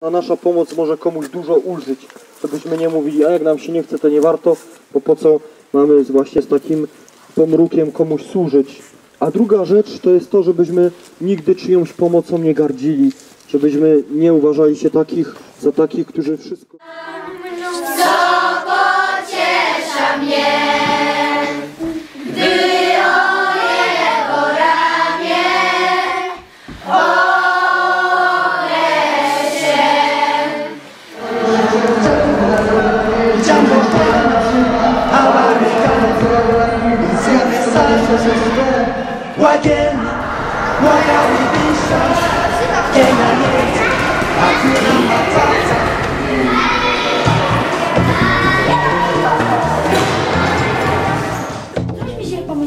Ta nasza pomoc może komuś dużo ulżyć, żebyśmy nie mówili, a jak nam się nie chce, to nie warto, bo po co mamy właśnie z takim pomrukiem komuś służyć. A druga rzecz to jest to, żebyśmy nigdy czyjąś pomocą nie gardzili, żebyśmy nie uważali się takich za takich, którzy wszystko...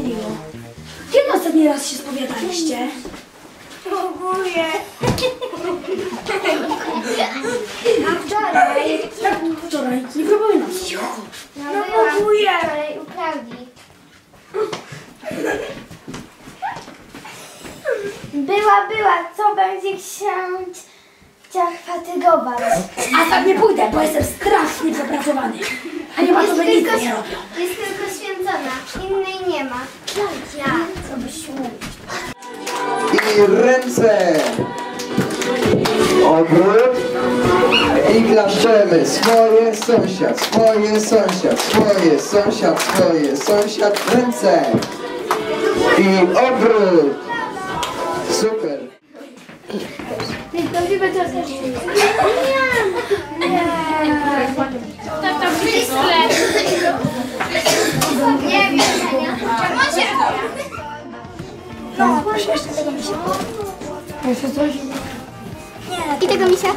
pomyliło. Kiedy ostatni raz się spowiadaliście? Próbuję. A wczoraj. Tak, wczoraj. Nie przypominam się. No, No, byłam próbuję. wczoraj u Klaudii. Była, była. Co będzie ksiądz chciał fatygować? A tam nie pójdę, bo jestem strasznie przepracowany. A nie ma to, że nic nie robią. jest tylko święcona. Nie ma. Klaudia, co byś mówił? I ręce. Obrót. I klaszczemy. Swoje sąsiad, swoje sąsiad, swoje sąsiad, swoje sąsiad. Ręce. I obrót. Super. Zdążymy to też. No, proszę jeszcze tego misia. Jeszcze coś? I tego misia?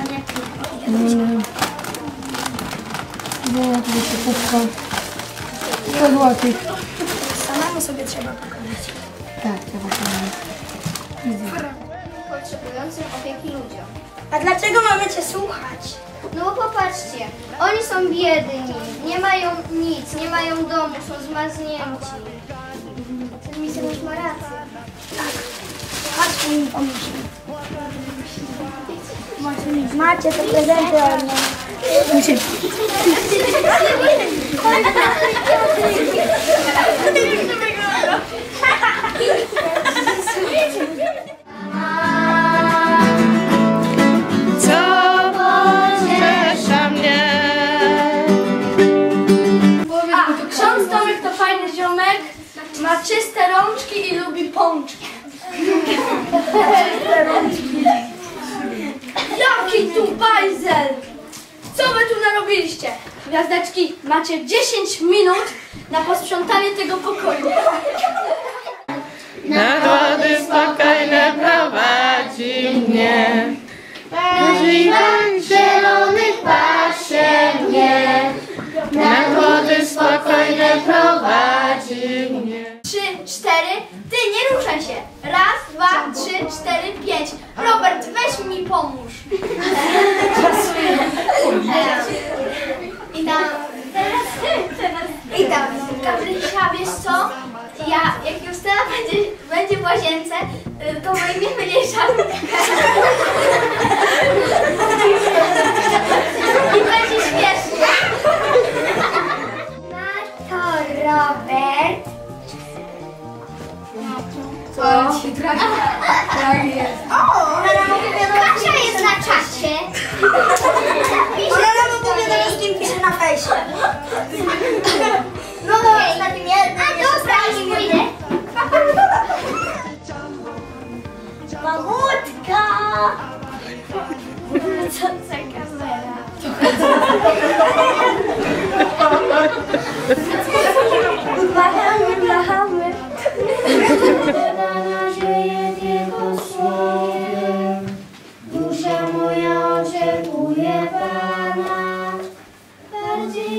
No, tu jeszcze kubka. 100 złotych. Samemu sobie trzeba pokonać. Tak, trzeba pokonać. Potrzebującym opieki ludziom. A dlaczego mamy cię słuchać? No bo popatrzcie, oni są biedni, nie mają nic, nie mają domu, są zmarznięci. Musimy ma rację. Tak. Chodźmy im pomóżmy. Jaki tu bajzel! Co wy tu narobiliście? Gwiazdeczki, macie 10 minut na posprzątanie tego pokoju. Na wody spokojne prowadzi mnie. Żywan zielonych pasie mnie. Na wody spokojne prowadzi mnie. 3, 4, ty nie ruszaj się. Raz, dwa, trzy, cztery, pięć. Robert, weź mi pomóż. I tam, teraz teraz I tam, Gabrysia, wiesz co? Ja, jak Justyna będzie, będzie w łazience, y, to weźmiemy jej szarówkę. I 아버지